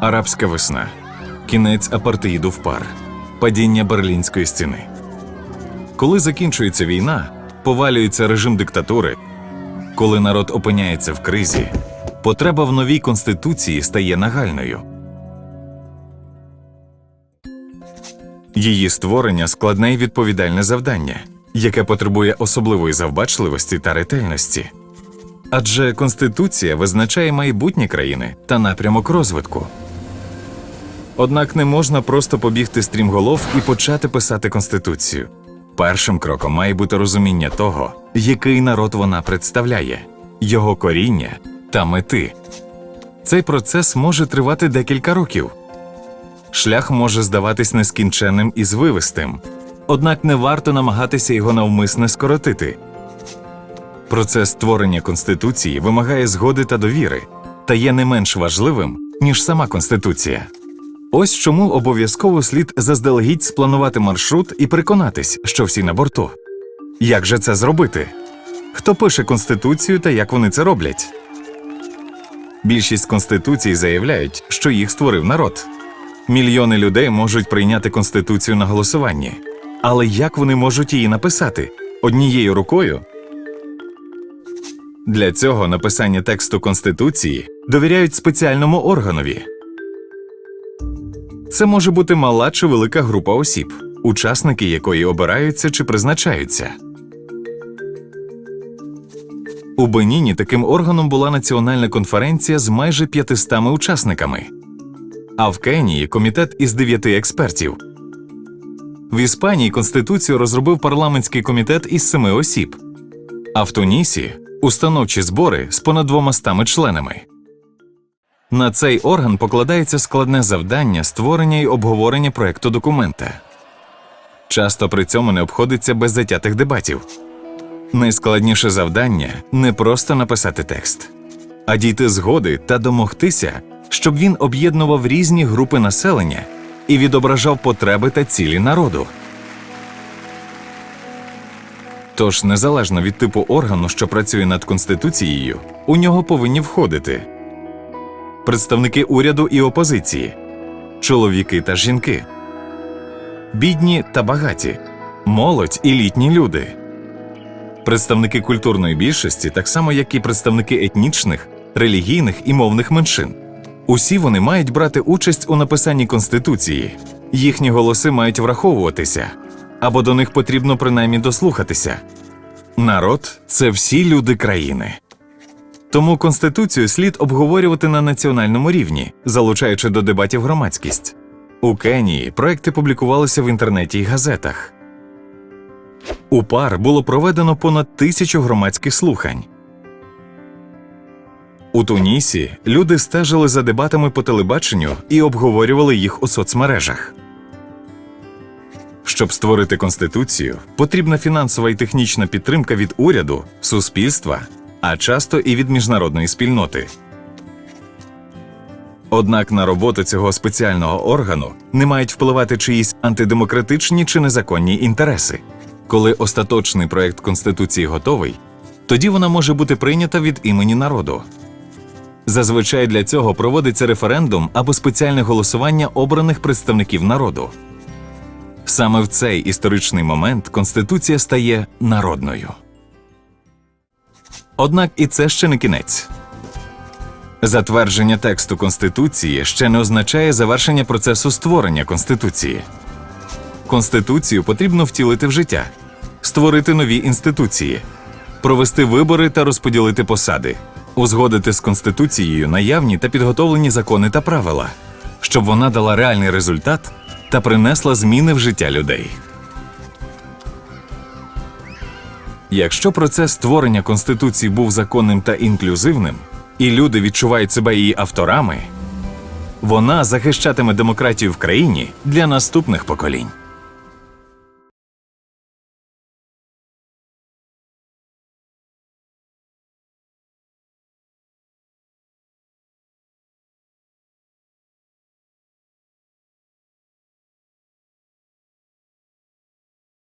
Арабська весна, кінець апартеїду в пар, падіння Берлінської стіни. Коли закінчується війна, повалюється режим диктатури, коли народ опиняється в кризі, потреба в новій конституції стає нагальною. Її створення складне і відповідальне завдання, яке потребує особливої завбачливості та ретельності. Адже Конституція визначає майбутнє країни та напрямок розвитку. Однак не можна просто побігти стрімголов і почати писати Конституцію. Першим кроком має бути розуміння того, який народ вона представляє, його коріння та мети. Цей процес може тривати декілька років. Шлях може здаватись нескінченним і звивистим, однак не варто намагатися його навмисне скоротити. Процес створення Конституції вимагає згоди та довіри та є не менш важливим, ніж сама Конституція. Ось чому обов'язково слід заздалегідь спланувати маршрут і переконатись, що всі на борту. Як же це зробити? Хто пише Конституцію та як вони це роблять? Більшість конституцій заявляють, що їх створив народ. Мільйони людей можуть прийняти Конституцію на голосуванні. Але як вони можуть її написати? Однією рукою? Для цього написання тексту Конституції довіряють спеціальному органові. Це може бути мала чи велика група осіб, учасники якої обираються чи призначаються. У Беніні таким органом була національна конференція з майже 500 учасниками, а в Кенії комітет із дев'яти експертів. В Іспанії Конституцію розробив парламентський комітет із семи осіб, а в Тунісі установчі збори з понад двомастами членами. На цей орган покладається складне завдання створення і обговорення проекту документа. Часто при цьому не обходиться без затятих дебатів. Найскладніше завдання не просто написати текст, а дійти згоди та домогтися, щоб він об'єднував різні групи населення і відображав потреби та цілі народу. Тож, незалежно від типу органу, що працює над конституцією, у нього повинні входити представники уряду і опозиції, чоловіки та жінки, бідні та багаті, молодь і літні люди, представники культурної більшості, так само як і представники етнічних, релігійних і мовних меншин. Усі вони мають брати участь у написанні конституції, їхні голоси мають враховуватися, або до них потрібно принаймні дослухатися. Народ це всі люди країни. Тому конституцію слід обговорювати на національному рівні, залучаючи до дебатів громадськість. У Кенії проекти публікувалися в інтернеті й газетах. У пар було проведено понад тисячу громадських слухань. У Тунісі люди стежили за дебатами по телебаченню і обговорювали їх у соцмережах. Щоб створити конституцію, потрібна фінансова і технічна підтримка від уряду, суспільства, а часто і від міжнародної спільноти. Однак на роботу цього спеціального органу не мають впливати чиїсь антидемократичні чи незаконні інтереси. Коли остаточний проект конституції готовий, тоді вона може бути прийнята від імені народу. Зазвичай для цього проводиться референдум або спеціальне голосування обраних представників народу. Саме в цей історичний момент Конституція стає народною. Однак і це ще не кінець. Затвердження тексту Конституції ще не означає завершення процесу створення Конституції. Конституцію потрібно втілити в життя, створити нові інституції, провести вибори та розподілити посади, узгодити з Конституцією наявні та підготовлені закони та правила, щоб вона дала реальний результат та принесла зміни в життя людей. Якщо процес створення Конституції був законним та інклюзивним, і люди відчувають себе її авторами, вона захищатиме демократію в країні для наступних поколінь.